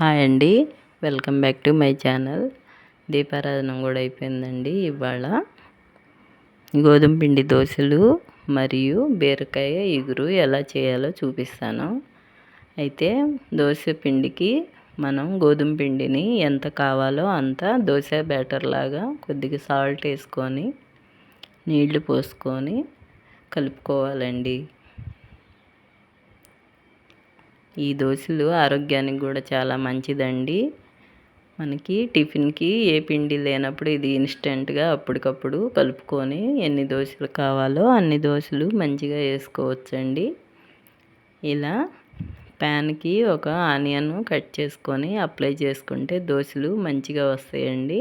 Hi అండి. Welcome back to my channel దీపారాధన కూడా అయిపోయిందండి ఇవాళ. గోధుమ పిండి దోశలు మరియు బీరకాయ ఇగురు ఎలా చేయాలో చూపిస్తాను. అయితే దోశ పిండికి మనం గోధుమ పిండిని ఎంత కావాలో అంత దోశ బ్యాటర్ లాగా కొద్దిగా సాల్ట్ వేసుకొని నీళ్ళు పోసుకొని కలుపుకోవాలండి. ఈ దోశలు ఆరోగ్యానికి కూడా చాలా మంచిదండి. మనకి టిఫిన్కి ఏ పిండి లేనప్పుడు ఇది ఇన్స్టెంట్గా అప్పటికప్పుడు కలుపుకొని ఎన్ని దోశలు కావాలో అన్ని దోశలు మంచిగా వేసుకోవచ్చండి. ఇలా ప్యాన్కి ఒక ఆనియన్ కట్ చేసుకొని అప్లై చేసుకుంటే దోశలు మంచిగా వస్తాయండి.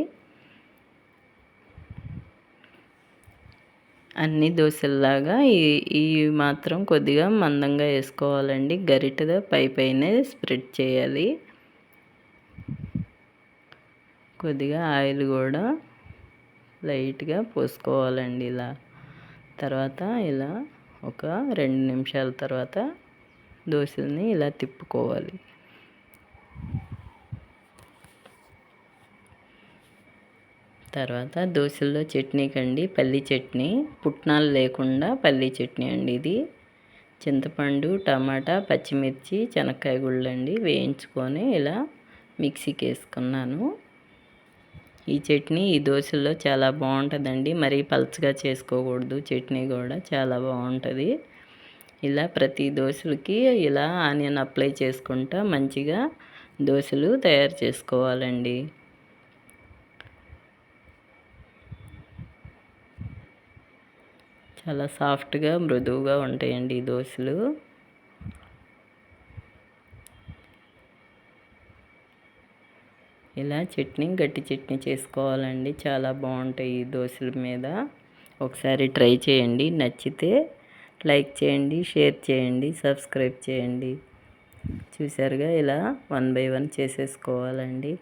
అన్ని దోశల్లాగా ఈ ఈ మాత్రం కొద్దిగా మందంగా వేసుకోవాలండి. గరిటెగా పై పైనే స్ప్రెడ్ చేయాలి. కొద్దిగా ఆయిల్ కూడా లైట్గా పోసుకోవాలండి ఇలా. తర్వాత ఇలా ఒక రెండు నిమిషాల తర్వాత దోశల్ని ఇలా తిప్పుకోవాలి. తర్వాత దోశల్లో చట్నీ కండి పల్లి చట్నీ. పుట్నాలు లేకుండా పల్లి చట్నీ అండి ఇది. చింతపండు టమాటా పచ్చిమిర్చి శనక్కాయ గుళ్ళండి వేయించుకొని ఇలా మిక్సీకి వేసుకున్నాను. ఈ చట్నీ ఈ దోశల్లో చాలా బాగుంటుందండి. మరీ పలుచగా చేసుకోకూడదు. చట్నీ కూడా చాలా బాగుంటుంది. ఇలా ప్రతి దోశలకి ఇలా ఆనియన్ అప్లై చేసుకుంటా మంచిగా దోశలు తయారు చేసుకోవాలండి. చాలా సాఫ్ట్గా మృదువుగా ఉంటాయండి ఈ దోశలు. ఇలా చట్నీ గట్టి చట్నీ చేసుకోవాలండి. చాలా బాగుంటాయి ఈ దోశల మీద. ఒకసారి ట్రై చేయండి. నచ్చితే లైక్ చేయండి షేర్ చేయండి సబ్స్క్రైబ్ చేయండి. చూసారుగా ఇలా వన్ బై వన్ చేసేసుకోవాలండి.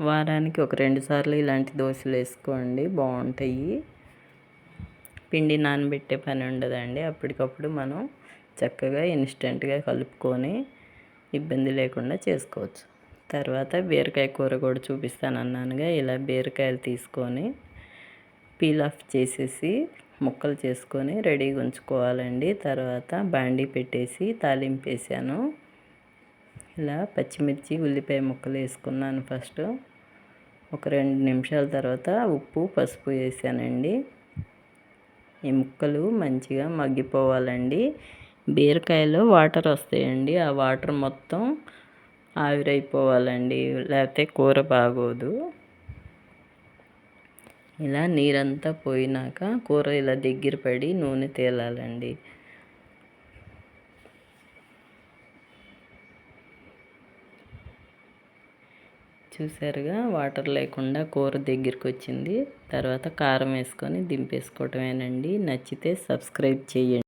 వారానికి ఒక రెండు సార్లు ఇలాంటి దోశలు వేసుకోండి బాగుంటాయి. పిండి నానబెట్టే పని ఉండదండి. అప్పటికప్పుడు మనం చక్కగా ఇన్స్టెంట్గా కలుపుకొని ఇబ్బంది లేకుండా చేసుకోవచ్చు. తర్వాత బీరకాయ కూర కూడా చూపిస్తాను అన్నానుగా ఇలా బీరకాయలు తీసుకొని పీల్ ఆఫ్ చేసేసి ముక్కలు చేసుకొని రెడీగా ఉంచుకోవాలండి. తర్వాత బాండీ పెట్టేసి తాలింపు వేసాను. ఇలా పచ్చిమిర్చి ఉల్లిపాయ ముక్కలు వేసుకున్నాను ఫస్ట్. ఒక రెండు నిమిషాల తర్వాత ఉప్పు పసుపు వేసానండి. ఈ ముక్కలు మంచిగా మగ్గిపోవాలండి. బీరకాయలో వాటర్ వస్తాయండి. ఆ వాటర్ మొత్తం ఆవిరైపోవాలండి. లేకపోతే కూర బాగోదు. ఇలా నీరంతా పోయినాక కూర ఇలా దగ్గర పడి నూనె తేలాలండి. చూసారుగా వాటర్ లేకుండా కూర దగ్గరికి వచ్చింది తర్వాత కారం వేసుకొని దింపేసుకోవటమేనండి. నచ్చితే సబ్స్క్రైబ్ చేయండి.